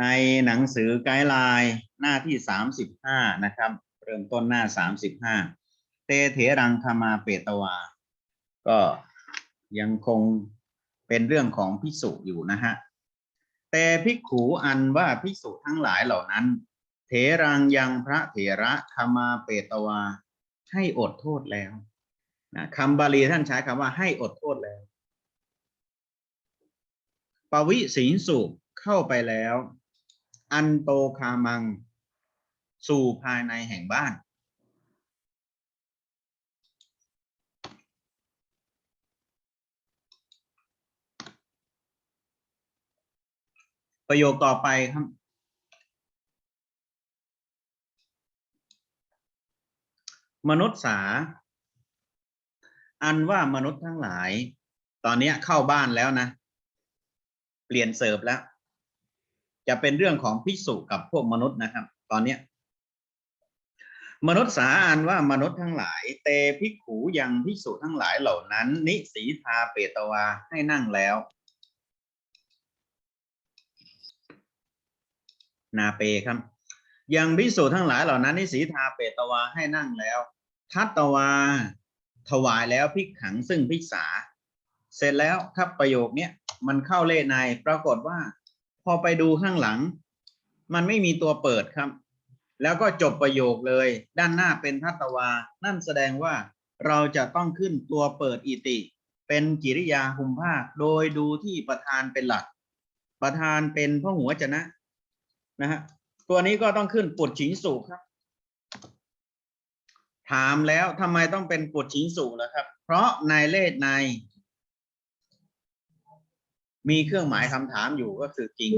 ในหนังสือไกด์ไลน์หน้าที่สามสิบห้านะครับ เริ่มต้นหน้าสามสิบห้าเตเถรังคมาเปตวา ก็ยังคงเป็นเรื่องของพิสุอยู่นะฮะแต่ภิกขุอันว่าภิกษุทั้งหลายเหล่านั้น เถรังยังพระเถระคมาเปตวา ให้อดโทษแล้วนะคำบาลีท่านใช้คำว่าให้อดโทษ ปวิสิงสุเข้าไปแล้ว อันโตคามัง สู่ภายในแห่งบ้าน ประโยคต่อไปครับมนุษย์สา อันว่ามนุษย์ทั้งหลาย ตอนนี้เข้าบ้านแล้วนะ เปลี่ยนเสิร์ฟแล้ว จะเป็นเรื่องของพิสุกับพวกมนุษย์นะครับ ตอนเนี้ยมนุษย์สาอันว่ามนุษย์ทั้งหลาย เตภิกขูยังพิสุทั้งหลายเหล่านั้น นิสีทาเปตวาให้นั่งแล้ว นาเปครับ ยังพิสูจทั้งหลายเหล่านั้นนิสีทาเปตวาให้นั่งแล้ว ทัตตวาถวายแล้วพิกขังซึ่งพิกษา เสร็จแล้วครับประโยคเนี้ยมันเข้าเล่ในปรากฏว่า พอไปดูข้างหลัง มันไม่มีตัวเปิดครับ แล้วก็จบประโยคเลย ด้านหน้าเป็นทัตตวา นั่นแสดงว่าเราจะต้องขึ้นตัวเปิดอิติ เป็นกิริยาหุมภาค โดยดูที่ประธานเป็นหลัก ประธานเป็นพระหัวจนะนะฮะตัวนี้ก็ต้องขึ้นปุดฉิงสุครับ ถามแล้วทำไมต้องเป็นปุดฉิงสุล่ะครับ เพราะในเลขใน มีเครื่องหมายคำถามอยู่ก็คือจริง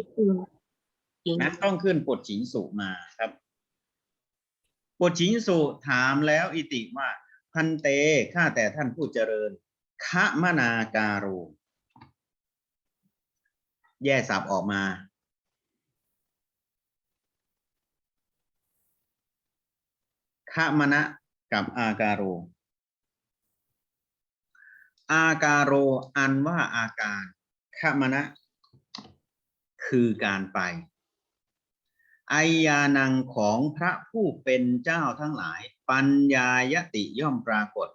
จริงนะต้องขึ้นปุดฉิงสุมาครับปุดฉิงสุถามแล้วอิติว่า พันเตข้าแต่ท่านผู้เจริญคะมนาการุแยกสับออกมาขมณะกับอาการโรอาการโรอันว่าอาการ ขมณะ คือการไปไอยานังของพระผู้เป็นเจ้าทั้งหลาย ปัญญายติย่อมปรากฏ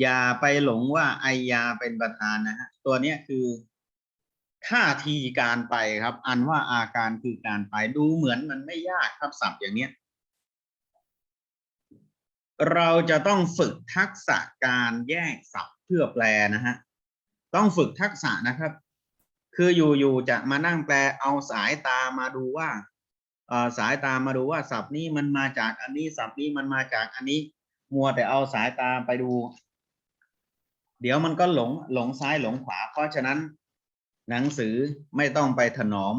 อย่าไปหลงว่าไอยาเป็นประธานนะฮะตัวเนี้ยคือท่าทีการไปครับ อันว่าอาการคือการไปดูเหมือนมันไม่ยากครับศัพท์อย่างเนี้ย เราจะต้องฝึกทักษะการแยกศัพท์เพื่อแปลนะฮะต้องฝึกทักษะนะครับ คืออยู่ๆจะมานั่งแปลเอาสายตามาดูว่าสายตามาดูว่าศัพท์นี้มันมาจากอันนี้ศัพท์นี้มันมาจากอันนี้ มัวแต่เอาสายตาไปดู เดี๋ยวมันก็หลงหลงซ้ายหลงขวา เพราะฉะนั้น หนังสือไม่ต้องไปถนอม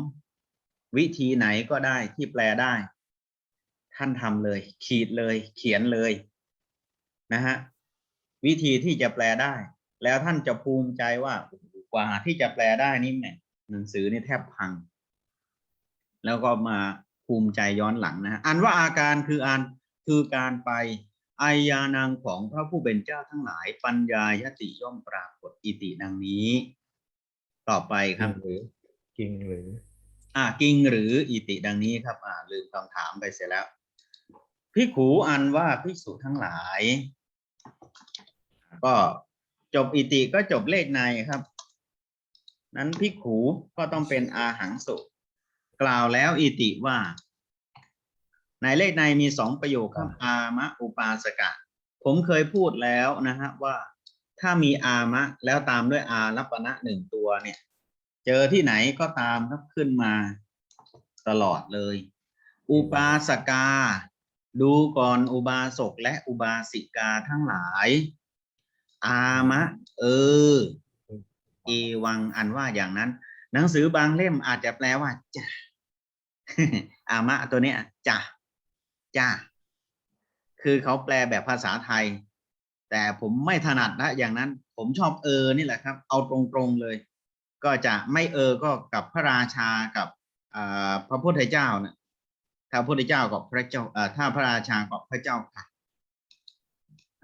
วิธีไหนก็ได้ที่แปลได้ ท่านทำเลย ขีดเลย เขียนเลยนะฮะวิธีที่จะแปลได้ แล้วท่านจะภูมิใจว่าโอ้โห ว่าที่จะแปลได้นี่แหมหนังสือนี่แทบพัง แล้วก็มาภูมิใจย้อนหลังนะฮะอันว่าอาการคืออันคือการไปอายานางของพระผู้เป็นเจ้าทั้งหลาย ปัญญายติย่อมปรากฏอิติดังนี้ ต่อไปครับหรือจริงหรือ อ่ากิงหรืออิติดังนี้ครับ อ่าลืมคำถามไปเสียแล้วพิกขูอันว่าภิกษุทั้งหลาย ก็จบอิติก็จบเลขในครับ นั้นพิกขูก็ต้องเป็นอาหังสุ กล่าวแล้วอิติว่า ในเลขในมีสองประโยคครับอามะอุปาสกะ ผมเคยพูดแล้วนะฮะว่า ถ้ามีอามะแล้วตามด้วยอารัปณะหนึ่งตัวเนี่ย เจอที่ไหนก็ตามครับขึ้นมาตลอดเลย อุปาสกา ดูก่อนอุบาสกและอุบาสิกาทั้งหลาย อามะ เออ เอวังอันว่าอย่างนั้น หนังสือบางเล่มอาจจะแปลว่าจ้ะอามะตัวเนี้ยจ้ะจ้าคือเขาแปลแบบภาษาไทย แต่ผมไม่ถนัดนะอย่างนั้น ผมชอบเออนี่แหละครับ เอาตรงๆเลย ก็จะไม่เออก็กับพระราชากับพระพุทธเจ้านะถ้าพระพุทธเจ้ากับพระเจ้าถ้าพระราชากับพระเจ้าค่ะ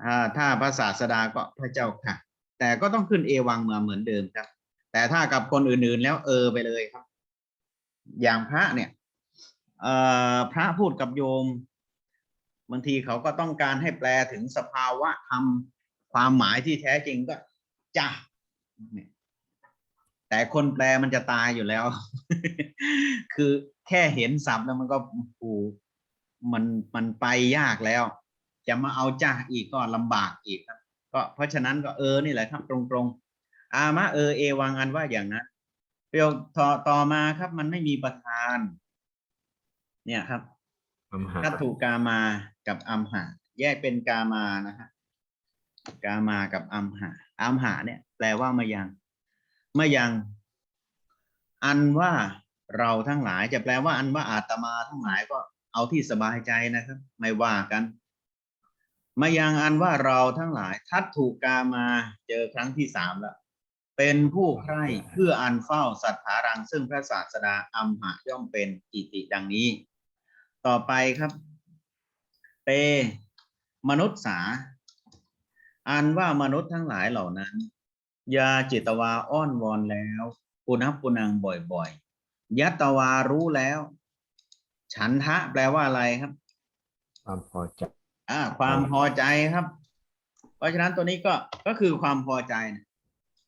อ่าถ้าพระศาสดาก็พระเจ้าค่ะ แต่ก็ต้องขึ้นเอวังมาเหมือนเดิมครับ แต่ถ้ากับคนอื่นๆแล้วเออไปเลยครับ อย่างพระเนี่ยเอ่อพระพูดกับโยม บางทีเขาก็ต้องการให้แปลถึงสภาวะธรรมความหมายที่แท้จริงก็จ้ะแต่คนแปลมันจะตายอยู่แล้ว คือแค่เห็นศัพท์แล้วมันก็โอ้โหมันมันไปยากแล้ว จะมาเอาจ้าอีกก็ลำบากอีกครับ ก็เพราะฉะนั้นก็เออนี่แหละครับ ตรงๆ อามะเออเอวังอันว่าอย่างนั้นประโยคต่อต่อมาครับ มันไม่มีประธาน เนี่ยครับอัมหาทัตถุกามากับอัมหา แยกเป็นกามานะฮะกามากับอัมหาอัมหาเนี่ย แปลว่ามายังมายัง อันว่าเราทั้งหลายจะแปลว่าอันว่าอาตมาทั้งหลายก็เอาที่สบายใจนะครับ ไม่ว่ากัน มายังอันว่าเราทั้งหลายทัตถุกกามาเจอครั้งที่สามแล้วเป็นผู้ใคร่เพื่ออันเฝ้าสัทธารัง ซึ่งพระศาสดาอัมหะย่อมเป็นอิติดังนี้ ต่อไปครับเตมนุษย์สา อันว่ามนุษย์ทั้งหลายเหล่านั้น ยาจิตวาอ้อนวอนแล้วปุณพปุนังบ่อยๆ ยัตตวารู้แล้ว ฉันทะแปลว่าอะไรครับ ความพอใจ อ่า ความพอใจครับ เพราะฉะนั้นตัวนี้ก็ก็คือความพอใจนะ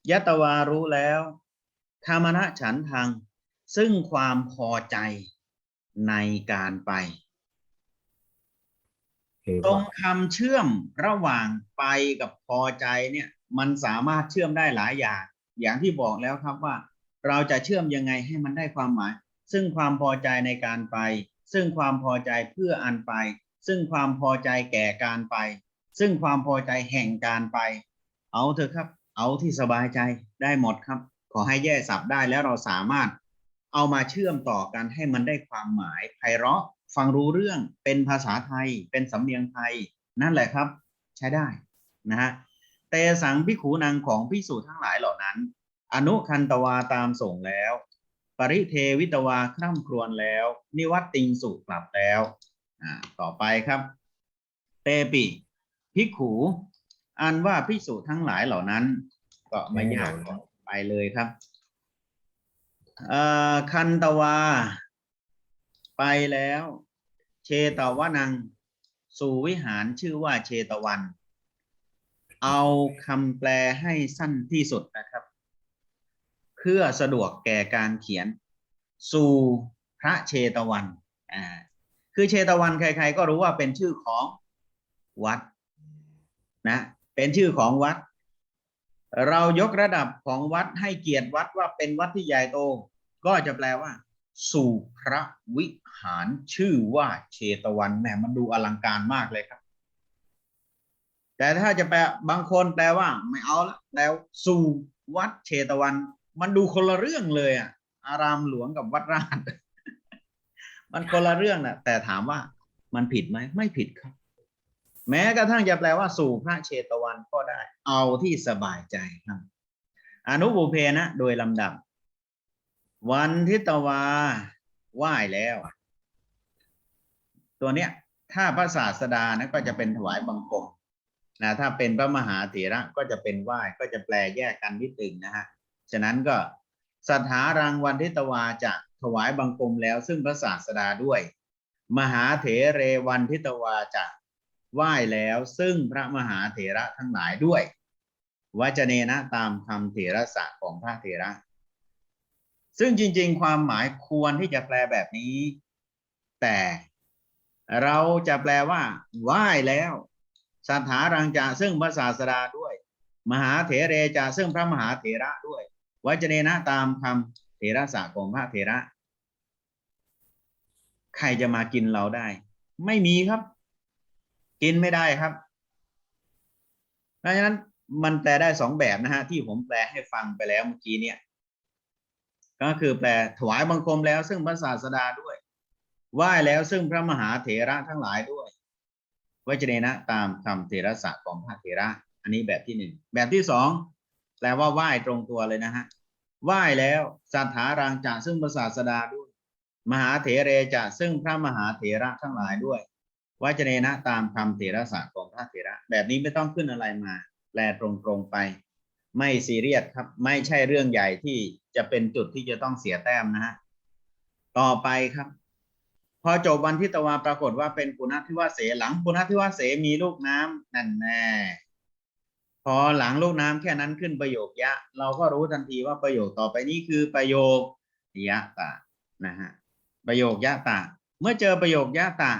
ยัตตวารู้แล้วธรรมณะฉันทางซึ่งความพอใจในการไปเทตรวะงคำเชื่อมระหว่างไปกับพอใจเนี่ย มันสามารถเชื่อมได้หลายอย่าง อย่างที่บอกแล้วครับว่า เราจะเชื่อมยังไงให้มันได้ความหมาย ซึ่งความพอใจในการไป ซึ่งความพอใจเพื่ออันไป ซึ่งความพอใจแก่การไป ซึ่งความพอใจแห่งการไป เอาเถอะครับ เอาที่สบายใจได้หมดครับ ขอให้แยกศัพท์ได้แล้วเราสามารถ เอามาเชื่อมต่อกันให้มันได้ความหมายไพเราะฟังรู้เรื่องเป็นภาษาไทย เป็นสำเนียงไทย นั่นแหละครับ ใช้ได้นะฮะเตสังพิขูนางของพิสูจทั้งหลายเหล่านั้น อนุคันตวาตามส่งแล้ว ปริเทวิตวาคร่ำครวญแล้ว นิวัตติงสุกลับแล้ว อ่าต่อไปครับ เตปิพิกขูอันว่าพิสูจน์ทั้งหลายเหล่านั้น ก็ไม่ยากไปเลยครับเอ่อคันตวา ไปแล้ว เชตวนัง สู่วิหารชื่อว่าเชตวัน เอาคำแปลให้สั้นที่สุดนะครับ เพื่อสะดวกแก่การเขียน สู่พระเชตวันอ่า คือเชตวันใคร ๆ ก็รู้ว่าเป็นชื่อของวัดนะเป็นชื่อของวัด เรายกระดับของวัดให้เกียรติวัดว่าเป็นวัดที่ใหญ่โต ก็จะแปลว่า สู่พระวิหารชื่อว่าเชตวันแหมมันดูอลังการมากเลยครับ แต่ถ้าจะแปลบางคนแปลว่า ไม่เอาละแล้วสู่วัดเชตวัน มันดูคนละเรื่องเลยอะอารามหลวงกับวัดราช มันคนละเรื่องนะแต่ถามว่ามันผิดไหมไม่ผิดครับ แม้กระทั่งจะแปลว่าสู่พระเชตวันก็ได้ เอาที่สบายใจครับ อนุบุเพนะ โดยลำดับ วันทิตวาไหว้แล้ว ตัวเนี้ย ถ้าพระศาสดานะก็จะเป็นถวายบังคมนะถ้าเป็นพระมหาเถระก็จะเป็นไหว้ก็จะแปลแยกกันนิดหนึ่งนะฮะ ฉะนั้นก็สถารังวันทิตวาจะ ถวายบังคมแล้วซึ่งพระศาสดาด้วย มหาเถเรวันทิตวาจะไหว้แล้วซึ่งพระมหาเถระทั้งหลายด้วยวจเนนะตามคำเถระสะของพระเถระ ซึ่งจริงๆ ความหมายควรที่จะแปลแบบนี้ แต่เราจะแปลว่าไหว้แล้วสถารังจาซึ่งพระศาสดาด้วย มหาเถเรจาซึ่งพระมหาเถระด้วยวจเนนะตามคำ ระสะของพระเถระ ใครจะมากินเราได้ ไม่มีครับ กินไม่ได้ครับ เพราะฉะนั้นมันแปลได้สองแบบนะฮะที่ผมแปลให้ฟังไปแล้วเมื่อกี้เนี่ย ก็คือแปลถวายบังคมแล้ว ซึ่งพระศาสดาด้วยไหว้แล้วซึ่งพระมหาเถระทั้งหลายด้วยวจเนนะตามคำเถระสะของพระเถระ อันนี้แบบที่หนึ่งแบบที่สองแปลว่าไหว้ตรงตัวเลยนะฮะ ไหว้แล้วสัทธารังจาซึ่งพระศาสดาด้วย มหาเถเรจะซึ่งพระมหาเถระทั้งหลายด้วยวจเนนะตามคำเถระสะของพระเถระ แบบนี้ไม่ต้องขึ้นอะไรมาแปลตรงๆไป ไม่ซีเรียสครับไม่ใช่เรื่องใหญ่ที่จะเป็นจุดที่จะต้องเสียแต้มนะฮะต่อไปครับ พอจบวันทิตวาปรากฏว่าเป็นปุณทิวาเสหลังปุณทิวาเสมีลูกน้ำนั่นแน่ พอหลังลูกน้ำแค่นั้นขึ้นประโยคยะ เราก็รู้ทันทีว่าประโยคต่อไปนี้คือประโยคยะตะนะฮะประโยคยะตะ เมื่อเจอประโยคยะตะ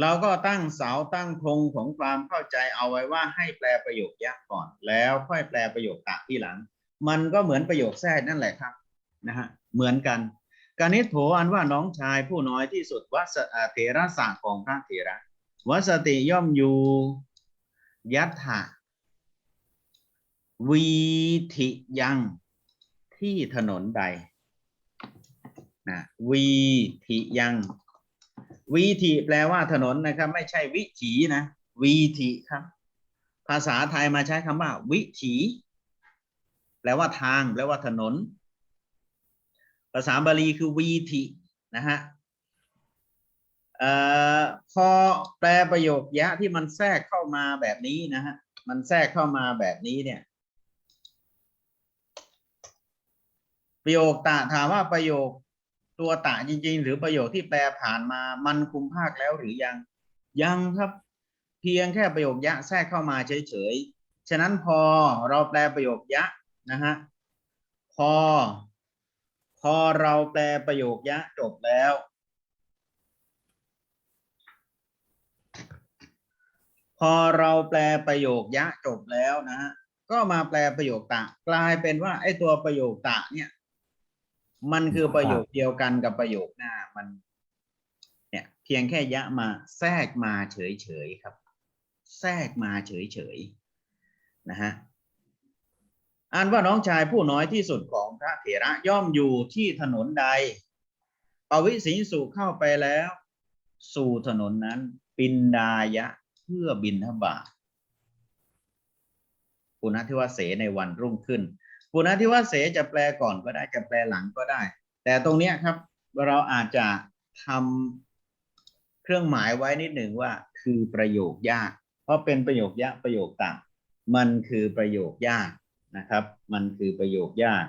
เราก็ตั้งเสาตั้งธงของความเข้าใจเอาไว้ว่าให้แปลประโยคยะก่อน แล้วค่อยแปลประโยคตะที่หลัง มันก็เหมือนประโยคแทรกนั่นแหละครับนะฮะเหมือนกันการนิโถอันว่าน้องชายผู้น้อยที่สุดวัสเถระสะของพระเถระวัสติย่อมอยู่ ยัตถะวีธิยังที่ถนนใดนะวีธิยังวีธิแปลว่าถนนนะครับ ไม่ใช่วิถีนะวีธิครับ ภาษาไทยมาใช้คำว่า วิถีแปลว่าทางแปลว่าถนน ภาษาบาลีคือวีธินะฮะ พอแปลประโยคยะที่มันแทรกเข้ามาแบบนี้นะฮะ มันแทรกเข้ามาแบบนี้เนี่ย ประโยคตะถามว่าประโยคตัวตะจริง ๆ หรือประโยคที่แปลผ่านมา มันคุมภาคแล้วหรือยัง ยังครับ เพียงแค่ประโยคยะแทรกเข้ามาเฉยๆ ฉะนั้นพอเราแปลประโยคยะนะฮะ พอ พอเราแปลประโยคยะจบแล้ว อเราแปลประโยคยะจบแล้วนะฮะก็มาแปลประโยคตะ กลายเป็นว่าไอ้ตัวประโยคตะเนี่ย มันคือประโยคเดียวกันกับประโยคหน้ามัน เนี่ย เพียงแค่ยะมาแทรกมาเฉยๆครับ แทรกมาเฉยๆนะฮะอ่านว่าน้องชายผู้น้อยที่สุดของพระเถระย่อมอยู่ที่ถนนใดปวิสิงสุเข้าไปแล้ว สู่ถนนนั้น ปินดายะ พื่อบินทบาทปุณทิวเสในวันรุ่งขึ้นปุณทิวเสจะแปลก่อนก็ได้จะแปลหลังก็ได้ แต่ตรงนี้ครับ เราอาจจะทำเครื่องหมายไว้นิดหนึ่งว่า คือประโยคยาก เพราะเป็นประโยคยะประโยคต่างมันคือประโยคยากนะครับ มันคือประโยคยาก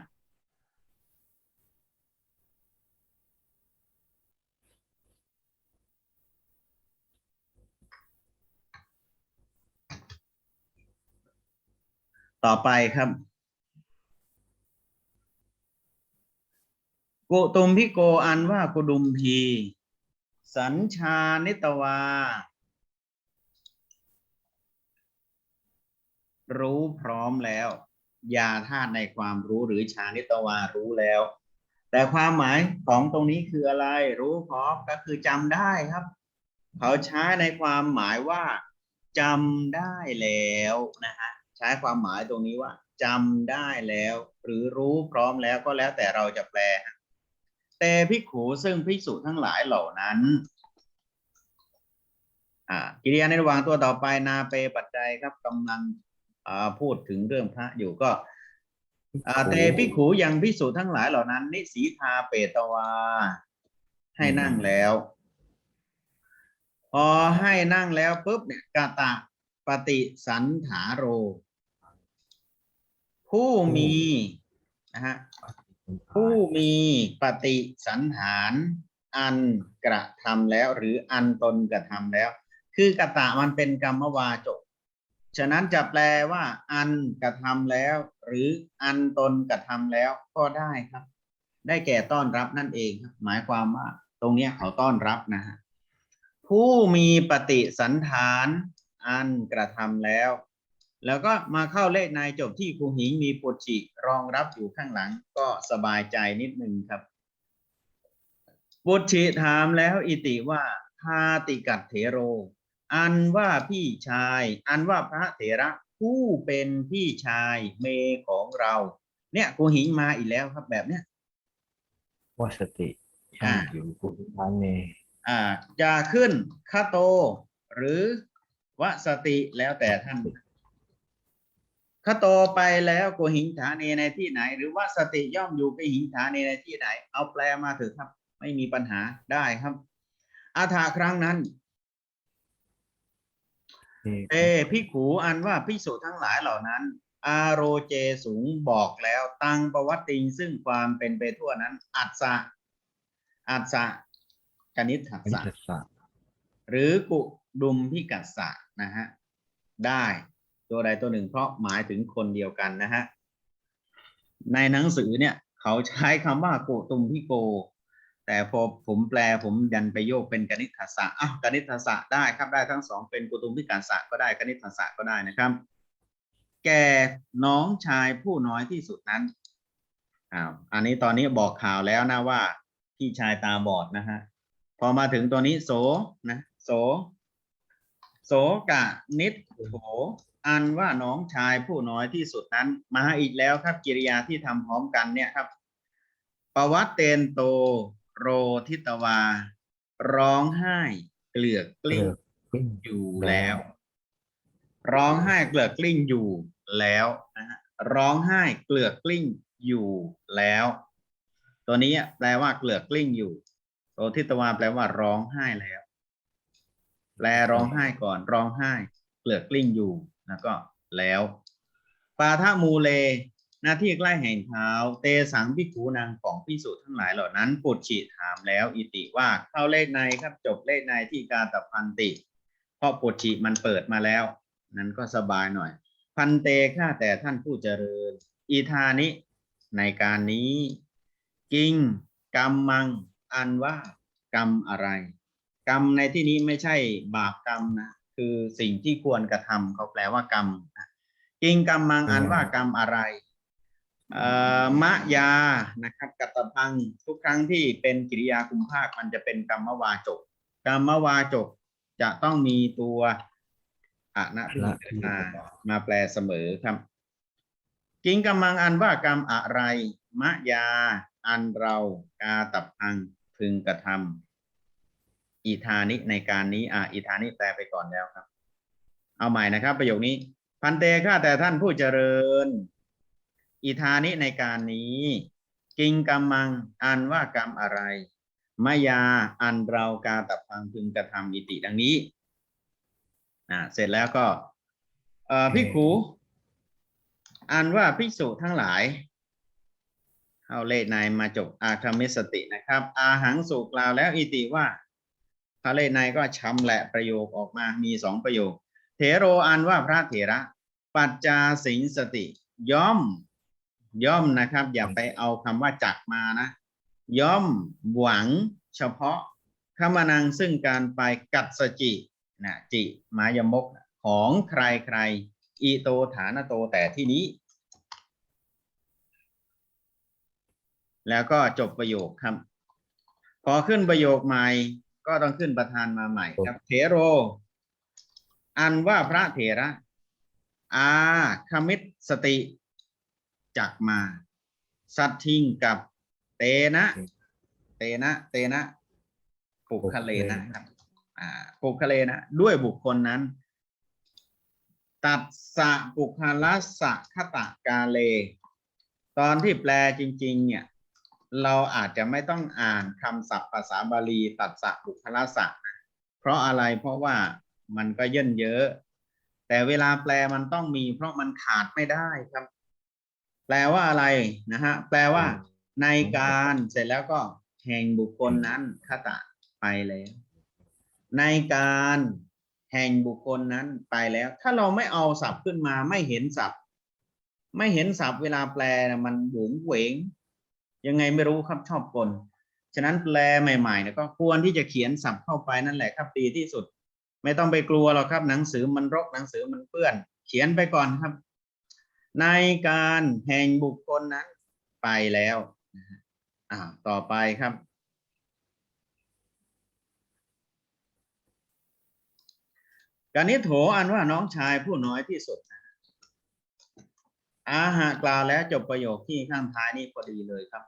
ต่อไปครับ กุตุมพิโกอันว่ากุดุมพี สัญชานิตวา รู้พร้อมแล้วยาธาตุในความรู้หรือชานิตวารู้แล้ว แต่ความหมายของตรงนี้คืออะไร รู้พร้อมก็คือจำได้ครับ เขาใช้ในความหมายว่าจำได้แล้วนะฮะ ใช้ความหมายตรงนี้ว่าจำได้แล้ว หรือรู้พร้อมแล้วก็แล้วแต่เราจะแปลฮะแต่ภิกขุซึ่งภิกษุทั้งหลายเหล่านั้นอ่ากิริยาในระหว่างตัวต่อไปนาเปปัจจัยครับกำลังอ่าพูดถึงเรื่องพระอยู่ก็อ่าเตภิกขุยังภิกษุทั้งหลายเหล่านั้น นิสีทาเปตวา ให้นั่งแล้ว พอให้นั่งแล้วปุ๊บเนี่ยกาตะปฏิสันถาโร ผู้มีนะฮะผู้มีปฏิสันฐานอันกระทำแล้วหรืออันตนกระทำแล้ว คือกตะมันเป็นกรรมวาจก ฉะนั้นจะแปลว่า อันกระทำแล้ว หรืออันตนกระทำแล้วก็ได้ครับ ได้แก่ต้อนรับนั่นเองครับ หมายความว่า ตรงเนี้ยเขาต้อนรับนะฮะผู้มีปฏิสันฐานอันกระทำแล้ว แล้วก็มาเข้าเลขในจบที่ครูหิงมีปุจิรองรับอยู่ข้างหลัง ก็สบายใจนิดนึงครับ ปุจิถามแล้วอิติว่าพาติกัตเถโร อันว่าพี่ชาย อันว่าพระเถระผู้เป็นพี่ชายเมของเรา เนี่ยครูหิงมาอีกแล้วครับแบบเนี้ยวัสติอ่าช่างอยู่กุฏานเนอ่าจะขึ้นคาโต หรือวสติแล้วแต่ท่าน คาโตไปแล้วโกหิงฐาเนในที่ไหน หรือว่าสติย่อมอยู่ไปหิงฐาเนในที่ไหน เอาแปลมาเถอะครับ ไม่มีปัญหาได้ครับ อาถาครั้งนั้นเอพิกขูอันว่าพิสุทั้งหลายเหล่านั้น อาโรเจสูงบอกแล้ว ตังประวัติงซึ่งความเป็นไปทั่วนั้น อัศสะอัศสะกนิษฐัสวิสะจัสสะหรือกุดุมพิกัสสะนะฮะได้ ตัวใดตัวหนึ่งเพราะหมายถึงคนเดียวกันนะฮะในหนังสือเนี่ย เขาใช้คำว่าโกตุมพิโก แต่พอผมแปลผมยันไปโยกเป็นกนิษฐสะอ้าวกนิษฐสะได้ครับได้ทั้งสองเป็นโกตุมพิกัสสะก็ได้กนิษฐสะก็ได้นะครับ แก่น้องชายผู้น้อยที่สุดนั้นอ้าวอันนี้ตอนนี้บอกข่าวแล้วนะว่าพี่ชายตาบอดนะฮะพอมาถึงตัวนี้โสนะโสโสกะนิดโถ อันว่าน้องชายผู้น้อยที่สุดนั้น มาอีกแล้วครับกิริยาที่ทำพร้อมกันเนี่ยครับปวัตเตนโตโรทิตวา ร้องไห้เกลือกลิ้งอกกลิ้งอยู่แล้ว ร้องไห้เกลือกกลิ้งอยู่แล้วนะฮะร้องไห้เกลือกกลิ้งอยู่แล้ว ตัวนี้แปลว่าเกลือกกลิ้งอยู่โรทิตวาแปลว่าร้องไห้แล้ว แปลร้องไห้ก่อน ร้องไห้เกลือกกลิ้งอยู่ แล้วก็แล้วปาทะมูเล หน้าที่ใกล้แห่งเท้า เตสังพิขูนางของพิสูจน์ทั้งหลายเหล่านั้นปุจฉิถามแล้วอิติว่าเข้าเลขในครับจบเลขในที่กาตพันติเพราะปุจฉิมันเปิดมาแล้ว นั้นก็สบายหน่อย พันเตข้าแต่ท่านผู้เจริญ อีธานิในการนี้ กิงกรรมมัง อันว่ากรรมอะไร กรรมในที่นี้ไม่ใช่บาปกรรมนะ คือสิ่งที่ควรกระทำเขาแปลว่ากรรมกิงกรรมมังอันว่ากรรมอะไรอ่อมะยานะครับกัตพังทุกครั้งที่เป็นกิริยาคุมภาคมันจะเป็นกรรมวาจก กรรมวาจกจะต้องมีตัวอะนะพิจารณามาแปลเสมอครับกิงกำมังอันว่ากรรมอะไร มะยา อันเรากาตับพังพึงกระทำ อีธานิในการนี้ อะอีธานิแปลไปก่อนแล้วครับ เอาใหม่นะครับ ประโยคนี้ พันเตข้าแต่ท่านผู้เจริญ อีธานิในการนี้ กิงกำมัง อันว่ากรรมอะไรมายาอันเรากาตับพังพึงกระทำอิติดังนี้อ่าเสร็จแล้วก็เอ่อพี่ขูอันว่าภิกษุทั้งหลาย เข้าเลขในมาจบอาคามิสตินะครับ อาหังสุกล่าวแล้วอิติว่า เข้าเลขในก็ชำแหละประโยคออกมามีสองประโยค เถโรอันว่าพระเถระ ปัจจาสิงสติ ย่อม ย่อมนะครับ อย่าไปเอาคำว่าจักมานะ ย่อมหวังเฉพาะขมานังซึ่งการไปกัดสจินะจิมายมกของใครใครอีโตฐานโตแต่ที่นี้ แล้วก็จบประโยคครับ พอขึ้นประโยคใหม่ ก็ต้องขึ้นประธานมาใหม่ครับเถโร อันว่าพระเถระ อาคมิตสติจักมา สัตทิงกับเตนะ เตนะ เตนะ ปุคเลนะครับอ่าปุคเลนะด้วยบุคคลนั้น ตัดสะปุคละสะคตะกาเล ตอนที่แปลจริง ๆ เนี่ย เราอาจจะไม่ต้องอ่านคำศัพท์ภาษาบาลีตัดสะปุคละสะนะเพราะอะไรเพราะว่ามันก็เย่นเยอะ แต่เวลาแปลมันต้องมี เพราะมันขาดไม่ได้ครับ แปลว่าอะไรนะฮะแปลว่าในการเสร็จแล้วก็แห่งบุคคลนั้นคตะไปแล้วในการแห่งบุคคลนั้นไปแล้ว ถ้าเราไม่เอาศัพท์ขึ้นมาไม่เห็นศัพท์ ไม่เห็นศัพท์เวลาแปลมันหวงเหวง ยังไงไม่รู้ครับชอบกล ฉะนั้นแปลใหม่ๆเนี่ยก็ควรที่จะเขียนศัพท์เข้าไปนั่นแหละครับดีที่สุด ไม่ต้องไปกลัวหรอกครับ หนังสือมันรกหนังสือมันเปื้อน เขียนไปก่อนครับ ในการแห่งบุคคลนั้นไปแล้วอ่าต่อไปครับการนิโถอันว่าน้องชายผู้น้อยที่สุดอาหากล่าวแล้วจบประโยคที่ข้างท้ายนี่พอดีเลยครับ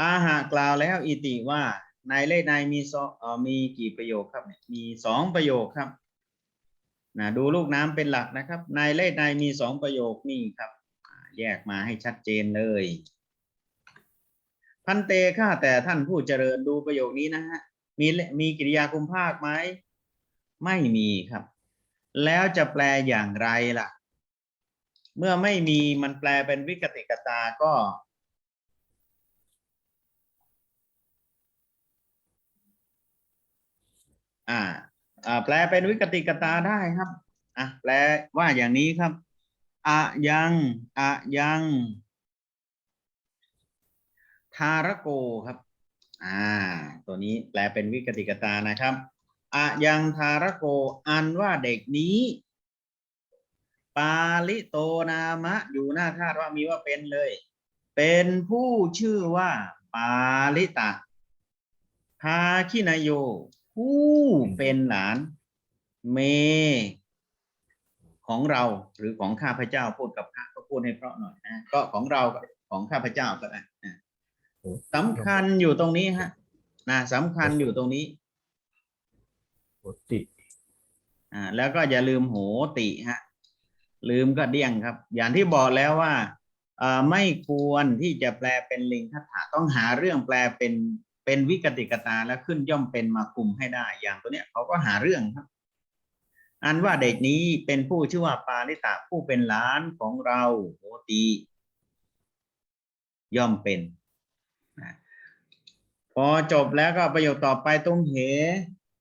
อาหากล่าวแล้วอิติว่าในเลขในมีสองเอ่อมีกี่ประโยคครับเนี่ยมีสองประโยคครับนะดูลูกน้ำเป็นหลักนะครับในเลขในมีสองประโยคนี่ครับ แยกมาให้ชัดเจนเลย พันเตข้าแต่ท่านผู้เจริญดูประโยคนี้นะฮะมีมีกิริยาคุมภาคไหมไม่มีครับ แล้วจะแปลอย่างไรล่ะ เมื่อไม่มีมันแปลเป็นวิกติกตาก็ อ่าอ่าแปลเป็นวิกติกตาได้ครับอะแปลว่าอย่างนี้ครับอะยังอะยังทารโกครับ อ่า ตัวนี้แปลเป็นวิกติกตานะครับอะยังทารโกอันว่าเด็กนี้ ปาลิโตนามะ อยู่หน้าธาตุว่ามีว่าเป็นเลย เป็นผู้ชื่อว่า ปาลิตะภาคินายโย ผู้เป็นหลานเม ของเราหรือของข้าพเจ้าพูดกับข้าก็พูดให้เพราะหน่อยนะก็ของเรากับของข้าพเจ้าก็ได้นะสำคัญอยู่ตรงนี้ฮะนะสำคัญอยู่ตรงนี้โหติอ่า แล้วก็อย่าลืมโหติฮะ ลืมก็เดี้ยงครับ อย่างที่บอกแล้วว่าอ่าไม่ควรที่จะแปลเป็นลิงคัตถะต้องหาเรื่องแปลเป็น เป็นวิกติกตาแล้วขึ้นย่อมเป็นมาคุมให้ได้ อย่างตัวเนี้ยเขาก็หาเรื่องครับ อันว่าเด็กนี้เป็นผู้ชื่อว่าปาริตะผู้เป็นหลานของเราโหติย่อมเป็นนะพอจบแล้วก็ประโยคต่อไปตุ้มเห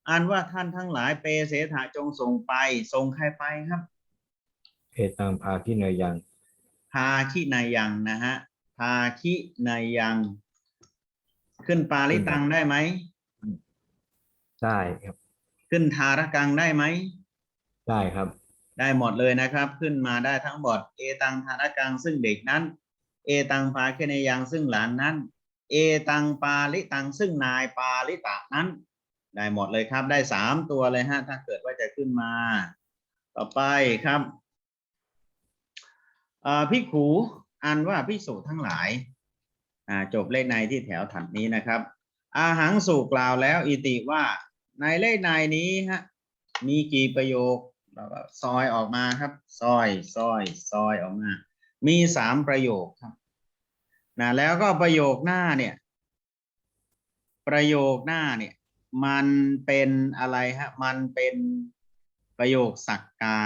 อันว่าท่านทั้งหลายเปเสถาจงส่งไปส่งใครไปครับเอตังภาคิเนยยังพาคินายังนะฮะพาคินายัง ขึ้นปาลิตังได้ไหม ได้ครับ ขึ้นทารกังได้ไหม ได้ครับ ได้หมดเลยนะครับ ขึ้นมาได้ทั้งหมด เอตังทารกังซึ่งเด็กนั้น เอตังพาคินายังซึ่งหลานนั้น เอตังปาลิตังซึ่งนายปาลิตะนั้น ได้หมดเลยครับ ได้สามตัวเลยฮะ ถ้าเกิดว่าจะขึ้นมา ต่อไปครับอ่าพิกขูอันว่าพิสูจทั้งหลายอ่า จบเลขในที่แถวถัดนี้นะครับ อาหังสู่กล่าวแล้วอิติว่าในเลขในนี้ฮะมีกี่ประโยคเราก็ซอยออกมาครับซอยซอยซอยออกมา มีสามประโยคครับนะแล้วก็ประโยคหน้าเนี่ย ประโยคหน้าเนี่ย มันเป็นอะไรฮะมันเป็นประโยคสักกา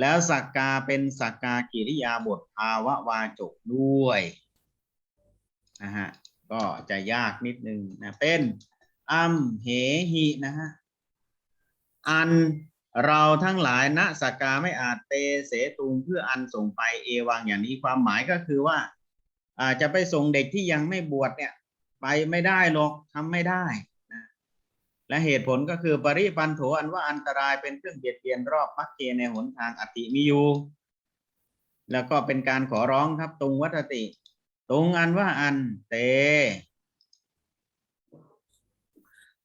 แล้วสักกาเป็นสักกากิริยาบทภาวะวาจกด้วย นะฮะก็จะยากนิดนึงนะเป็นอัมเหหินะฮะอันเราทั้งหลายณสักกาไม่อาจเตเสตุงเพื่ออันส่งไปเอวังอย่างนี้ความหมายก็คือว่าอาจจะไปส่งเด็กที่ยังไม่บวชเนี่ย ไปไม่ได้หรอกทำไม่ได้นะและเหตุผลก็คือปริปันโถอันว่าอันตรายเป็นเครื่องเบียดเบียนรอบมักเกในหนทางอติมิยูแล้วก็เป็นการขอร้องครับตรงวัตติ ตรงอันว่าอันเต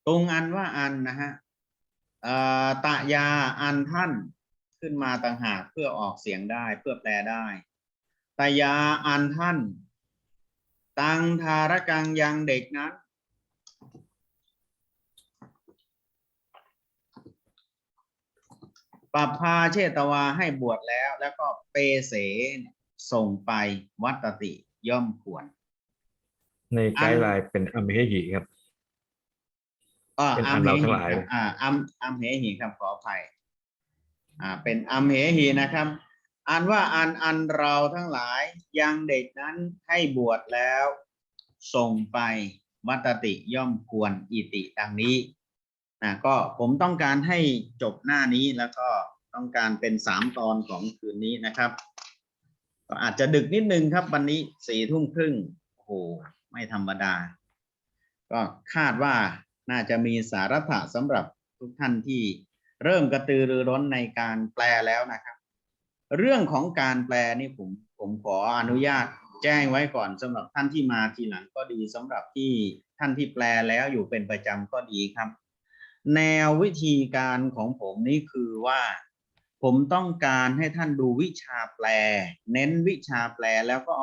ตรงอันว่าอันนะฮะตะยาอันท่านขึ้นมาต่างหากเพื่อออกเสียงได้เพื่อแปลได้ตะยาอันท่าน ตังทารกังยังเด็กนั้นปัพาเชตวาให้บวชแล้ว แล้วก็เปเสเนี่ยส่งไปวัตติ ย่อมควร ในไกด์ไลน์เป็นอเมหิครับอ่าเป็นอัอัมนเหเราทั้หีงหลายครับอ่าอัมอัมเหหีครับขออภัย อ่า เป็นอัมเหหีนะครับ อันว่าอันอันเราทั้งหลายยังเด็กนั้นให้บวชแล้ว ส่งไปวัตติย่อมควรอิติดังนี้นะก็ผมต้องการให้จบหน้านี้แล้วก็ต้องการเป็นสามตอนของคืนนี้นะครับ ก็อาจจะดึกนิดนึงครับ วันนี้สี่ทุ่มครึ่งโอ้โหไม่ธรรมดา ก็คาดว่าน่าจะมีสาระสำหรับทุกท่านที่เริ่มกระตือรือร้นในการแปลแล้วนะครับ เรื่องของการแปลนี่ผมผมขออนุญาตแจ้งไว้ก่อนสำหรับท่านที่มาทีหลังก็ดีสำหรับที่ท่านที่แปลแล้วอยู่เป็นประจำก็ดีครับ แนววิธีการของผมนี่คือว่า ผมต้องการให้ท่านดูวิชาแปล เน้นวิชาแปลแล้วก็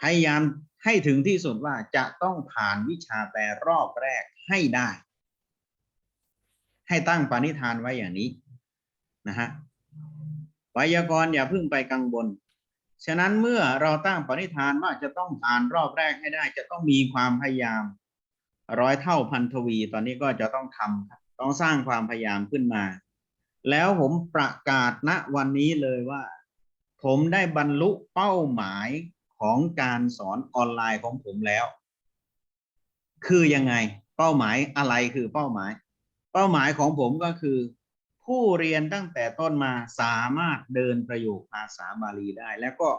พยายามให้ถึงที่สุดว่าจะต้องผ่านวิชาแปลรอบแรกให้ได้ ให้ตั้งปณิธานไว้อย่างนี้นะฮะไวยากรณ์อย่าเพิ่งไปกังวลฉะนั้นเมื่อเราตั้งปณิธานว่าจะต้องผ่านรอบแรกให้ได้ จะต้องมีความพยายาม ร้อยเท่าพันทวี ตอนนี้ก็จะต้องทำต้องสร้างความพยายามขึ้นมา แล้วผมประกาศณวันนี้เลยว่า ผมได้บรรลุเป้าหมายของการสอนออนไลน์ของผมแล้ว คือยังไง เป้าหมายอะไรคือเป้าหมาย เป้าหมายของผมก็คือ ผู้เรียนตั้งแต่ต้นมาสามารถเดินประโยคภาษาบาลีได้ แล้วก็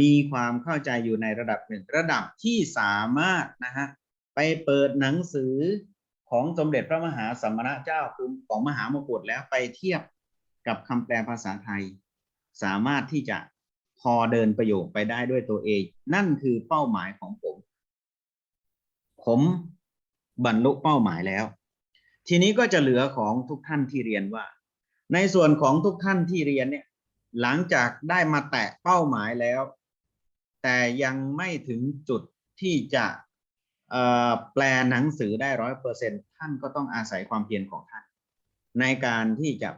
มีความเข้าใจอยู่ในระดับหนึ่งระดับที่สามารถนะฮะไปเปิดหนังสือ ของสมเด็จพระมหาสัมมาเจ้าคือของมหามกุฏแล้วไปเทียบกับคำแปลภาษาไทย สามารถที่จะพอเดินประโยคไปได้ด้วยตัวเอง นั่นคือเป้าหมายของผม ผมบรรลุเป้าหมายแล้ว ทีนี้ก็จะเหลือของทุกท่านที่เรียนว่า ในส่วนของทุกท่านที่เรียนเนี่ย หลังจากได้มาแตะเป้าหมายแล้ว แต่ยังไม่ถึงจุดที่จะ แปลหนังสือได้ร้อยเปอร์เซ็นท่านก็ต้องอาศัยความเพียรของท่าน ในการที่จะ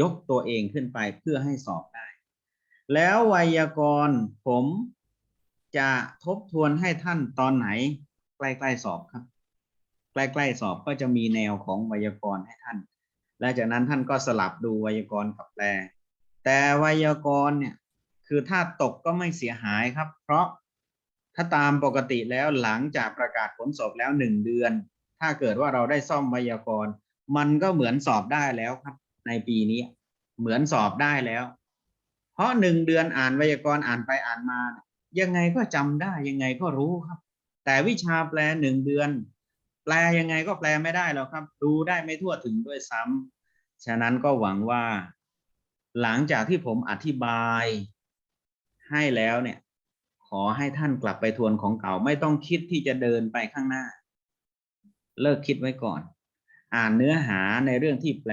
ยกตัวเองขึ้นไปเพื่อให้สอบได้ แล้วไวยากรณ์ผมจะทบทวนให้ท่านตอนไหน ใกล้ๆสอบครับ ใกล้ๆสอบก็จะมีแนวของไวยากรณ์ให้ท่าน และจากนั้นท่านก็สลับดูไวยากรณ์กับแปล แต่ไวยากรณ์เนี่ยคือถ้าตกก็ไม่เสียหายครับ เพราะ ถ้าตามปกติแล้วหลังจากประกาศผลสอบแล้วหนึ่งเดือน ถ้าเกิดว่าเราได้ซ่อมไวยากรณ์มันก็เหมือนสอบได้แล้วครับ ในปีนี้ เหมือนสอบได้แล้ว เพราะหนึ่งเดือนอ่านไวยากรณ์อ่านไปอ่านมา ยังไงก็จำได้ยังไงก็รู้ครับ แต่วิชาแปลหนึ่งเดือน แปลยังไงก็แปลไม่ได้หรอกครับ ดูได้ไม่ทั่วถึงด้วยซ้ำฉะนั้นก็หวังว่า หลังจากที่ผมอธิบายให้แล้วเนี่ย อให้ท่านกลับไปทวนของเก่า ไม่ต้องคิดที่จะเดินไปข้างหน้า เลิกคิดไว้ก่อน อ่านเนื้อหาในเรื่องที่แปล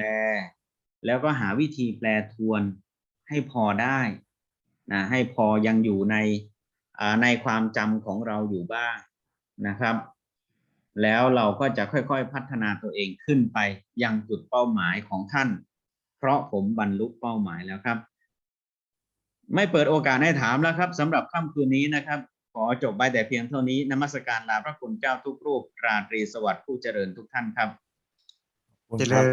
แล้วก็หาวิธีแปลทวนให้พอได้นะให้พอยังอยู่ในในความจำของเราอยู่บ้างนะครับ แล้วเราก็จะค่อยๆพัฒนาตัวเองขึ้นไปยังจุดเป้าหมายของท่าน เพราะผมบรรลุเป้าหมายแล้วครับ ไม่เปิดโอกาสให้ถามแล้วครับสำหรับค่ำคืนนี้นะครับ ขอจบไปแต่เพียงเท่านี้นมัสการลาพระคุณเจ้าทุกรูปราตรีสวัสดิ์ผู้เจริญทุกท่านครับเจริญ